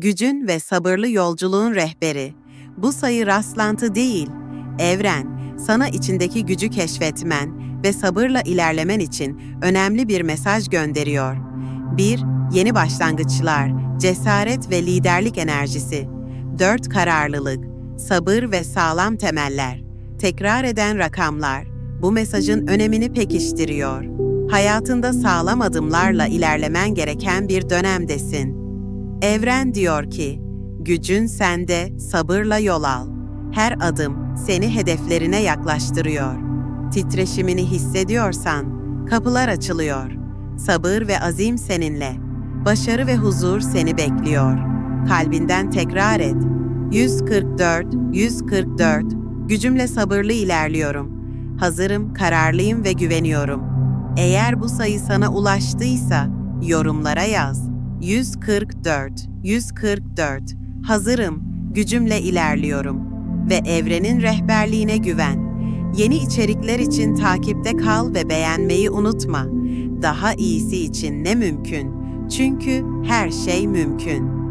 gücün ve sabırlı yolculuğun rehberi. Bu sayı rastlantı değil, evren, sana içindeki gücü keşfetmen ve sabırla ilerlemen için önemli bir mesaj gönderiyor. 1. Yeni başlangıçlar, cesaret ve liderlik enerjisi. 4. Kararlılık, sabır ve sağlam temeller. Tekrar eden rakamlar, bu mesajın önemini pekiştiriyor. Hayatında sağlam adımlarla ilerlemen gereken bir dönemdesin. Evren diyor ki, gücün sende, sabırla yol al. Her adım seni hedeflerine yaklaştırıyor. Titreşimini hissediyorsan, kapılar açılıyor. Sabır ve azim seninle. Başarı ve huzur seni bekliyor. Kalbinden tekrar et. 144, 144. Gücümle sabırlı ilerliyorum. Hazırım, kararlıyım ve güveniyorum. Eğer bu sayı sana ulaştıysa yorumlara yaz. 144, 144. Hazırım, gücümle ilerliyorum ve evrenin rehberliğine güven. Yeni içerikler için takipte kal ve beğenmeyi unutma. Daha iyisi için ne mümkün? Çünkü her şey mümkün.